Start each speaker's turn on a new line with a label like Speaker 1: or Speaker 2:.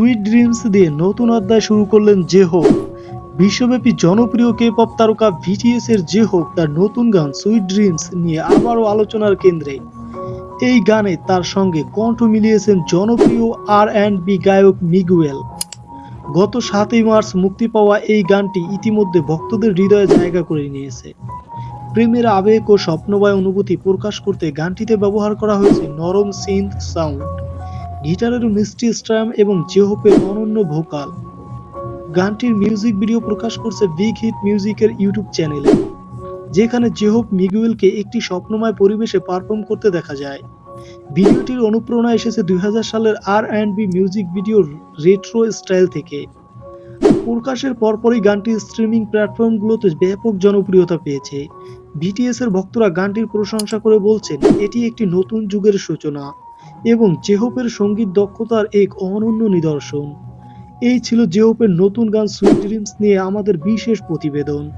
Speaker 1: Sweet dreams দিয়ে নতুন অধ্যায় শুরু করলেন জে হোক। বিশ্বব্যাপী জনপ্রিয় কে পপ তারকা ভিটিএস এর হোক, তার নতুন গান সুইট ড্রিমস নিয়ে আবারও আলোচনার কেন্দ্রে। এই গানে তার সঙ্গে কণ্ঠ মিলিয়েছেন জনপ্রিয় আর অ্যান্ড বি গায়ক মিগুয়েল। গত সাতই মার্চ মুক্তি পাওয়া এই গানটি ইতিমধ্যে ভক্তদের হৃদয়ে জায়গা করে নিয়েছে। প্রেমের আবেগ ও স্বপ্নবায় অনুভূতি প্রকাশ করতে গানটিতে ব্যবহার করা হয়েছে নরম সিন্থ সাউন্ড গিটারের মিষ্টি স্ট্রাম এবং জেহপের অনন্য ভোকাল। গানটির মিউজিক ভিডিও প্রকাশ করছে বিগ হিট মিউজিকের ইউটিউব চ্যানেলে, যেখানে জেহপ মিগুয়েলকে একটি স্বপ্নময় পরিবেশে পারফর্ম করতে দেখা যায়। ভিডিওটির অনুপ্রেরণা এসেছে দুই হাজার সালের আর অ্যান্ড বি মিউজিক ভিডিওর রেট্রো স্টাইল থেকে। প্রকাশের পরপরই গানটি স্ট্রিমিং প্ল্যাটফর্মগুলোতে ব্যাপক জনপ্রিয়তা পেয়েছে। বিটিএস এর ভক্তরা গানটির প্রশংসা করে বলছেন, এটি একটি নতুন যুগের সূচনা। এবং জেহোপের সংগীত দক্ষতার এক অনন্য নিদর্শন। এই ছিল জেহোপের নতুন গান সুইট ড্রিমস নিয়ে আমাদের বিশেষ প্রতিবেদন।